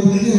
competencia.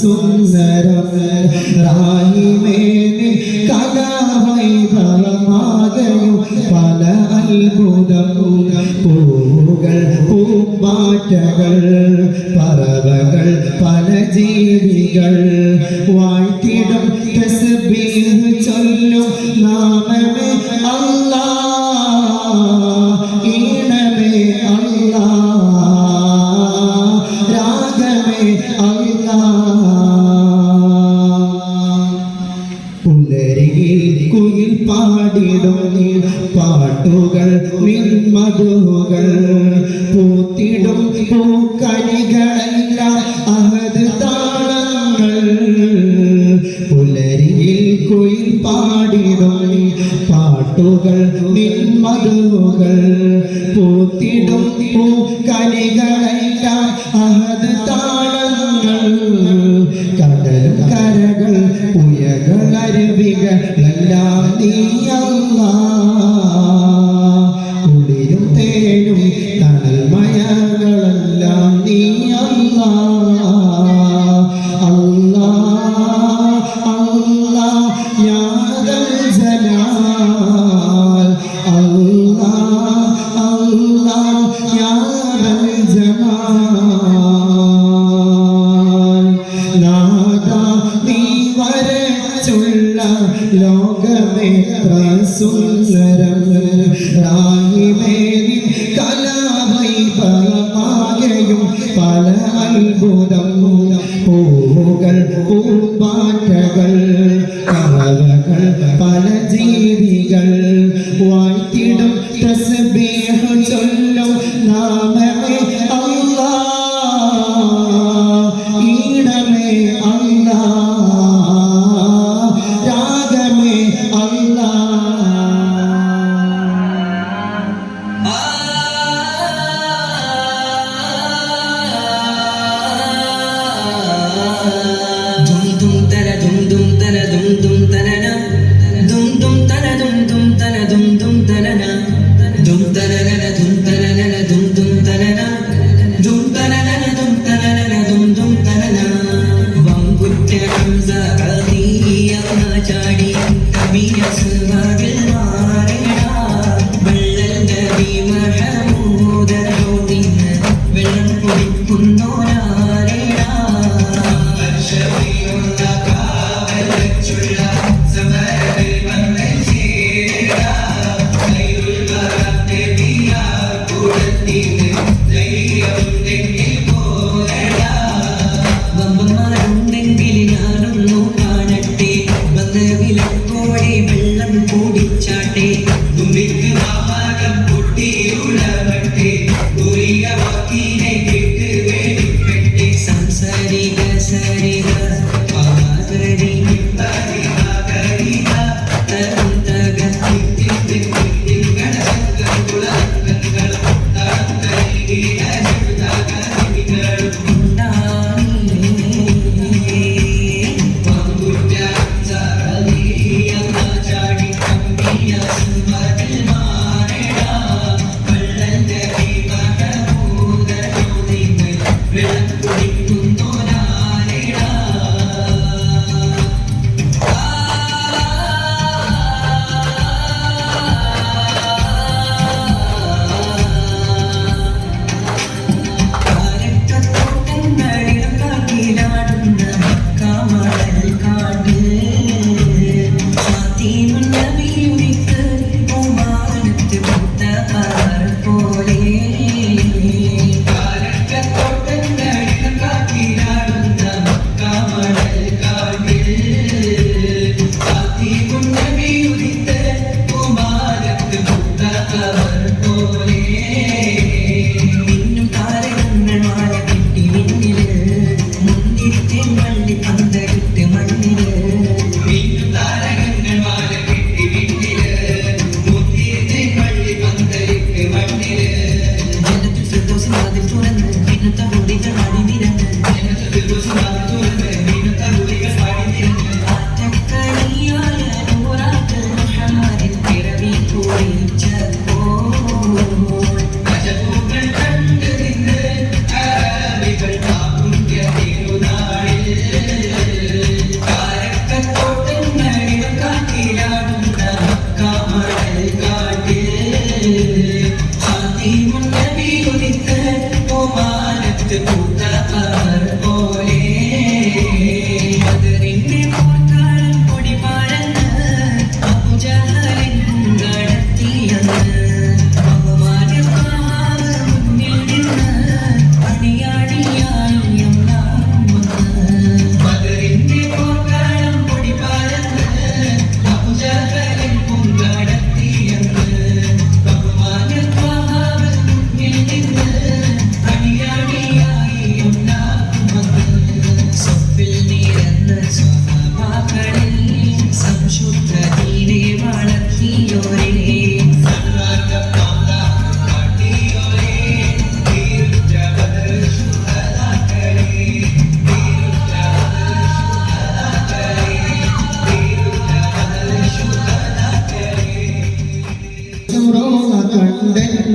Sundaram റാഹിമേനി Who? رسول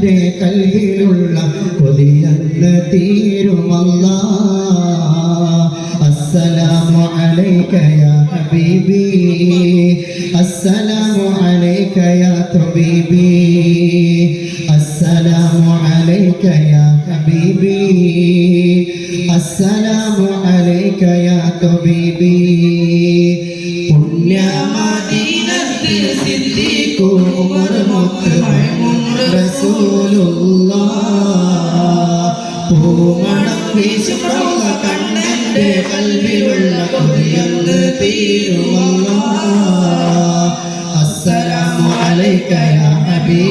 എന്റെ കൽവിലുള്ള കൊതിയെന്ന് തീരുമല്ല അസ്സലാമു അലൈക യാ ഹബീബി. അസ്സലാമു അലൈക യാ തബീബി.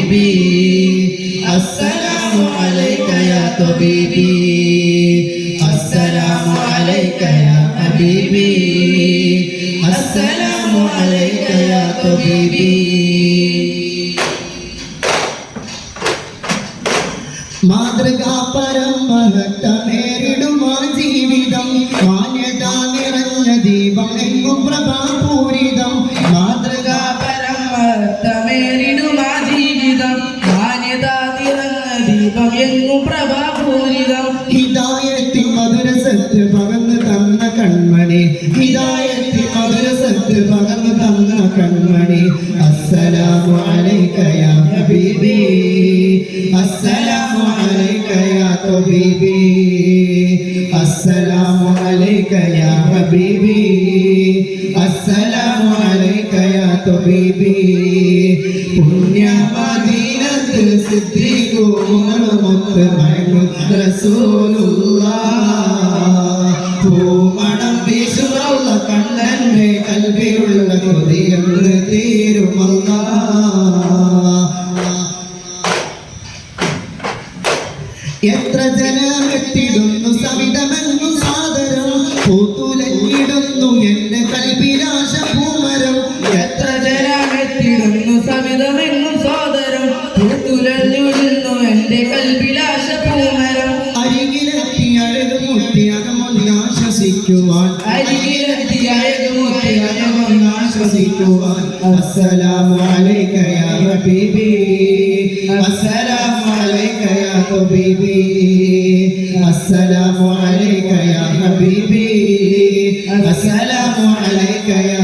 طبيبي السلام عليك يا طبيبي السلام عليك يا حبيبي السلام عليك يا طبيبي السلام عليك يا حبيبي السلام عليك يا طبيبي സാദരം തുലഞ്ഞൊഴുന്നു എന്റെ കൽവിലാശ പൂമരം അരികിലെത്തിയഴകും ഒന്നാശ്വസിക്കുവാൻ. അരികിലെത്തിയഴകും ഒന്നാശ്വസിക്കുവാൻ. അസ്സലാമലൈക്കയാ ഹബീബി. അസ്സലാമലൈക്കയാ ഹബീബി. അസ്സലാമലൈക്കയാ ഹബീബി അസ്സലാമലൈക്കയാ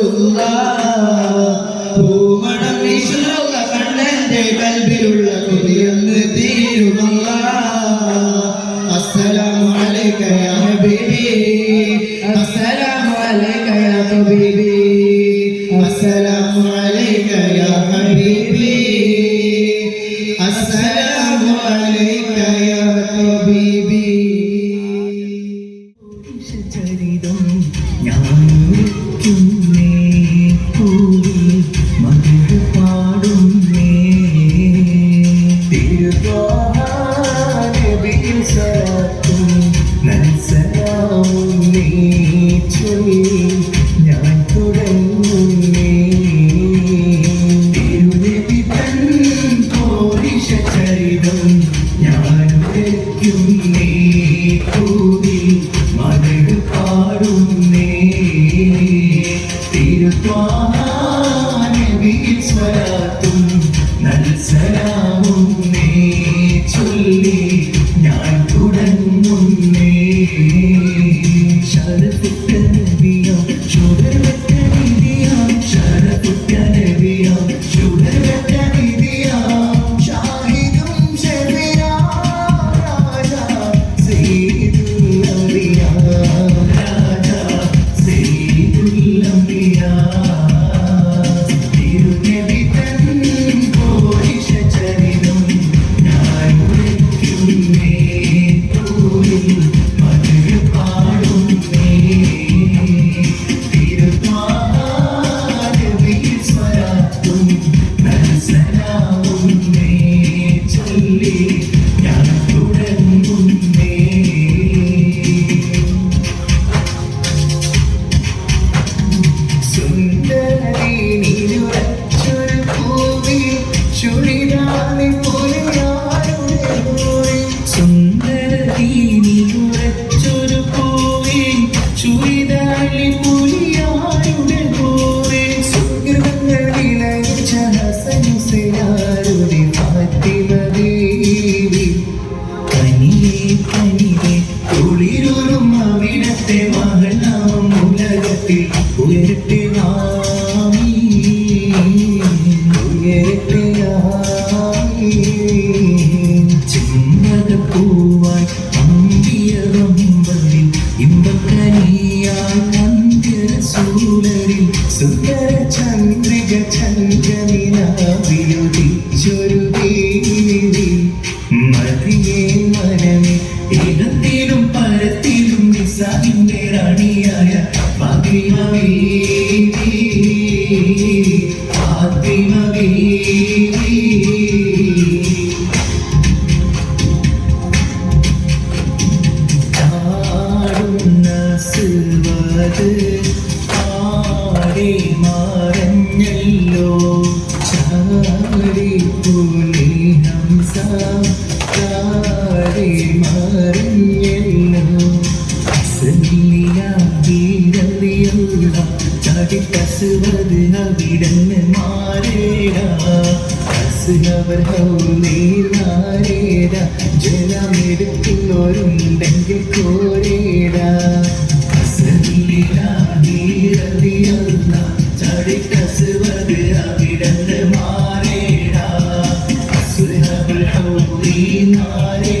bir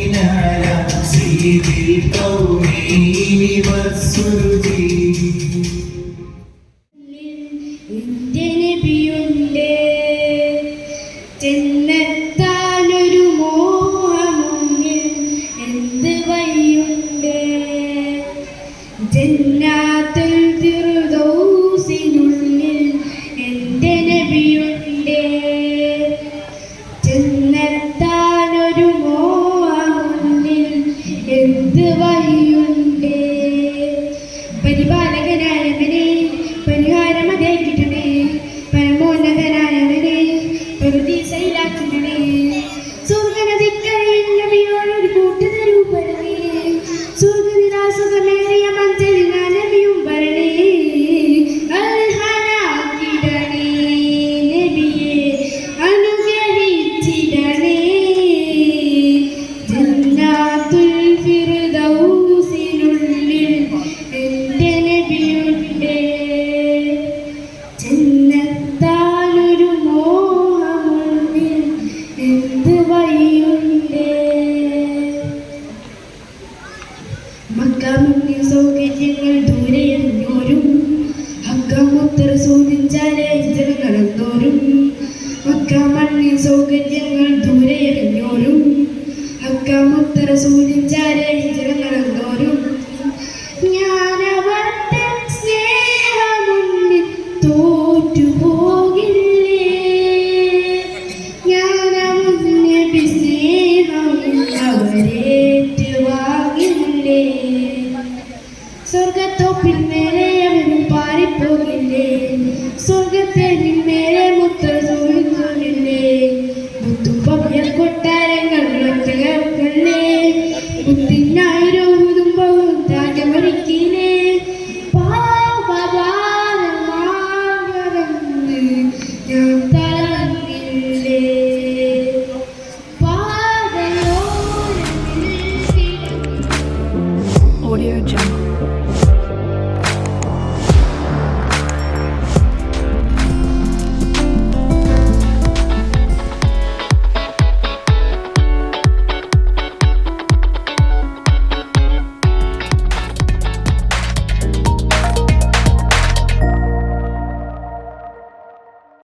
ذي الكون وسجي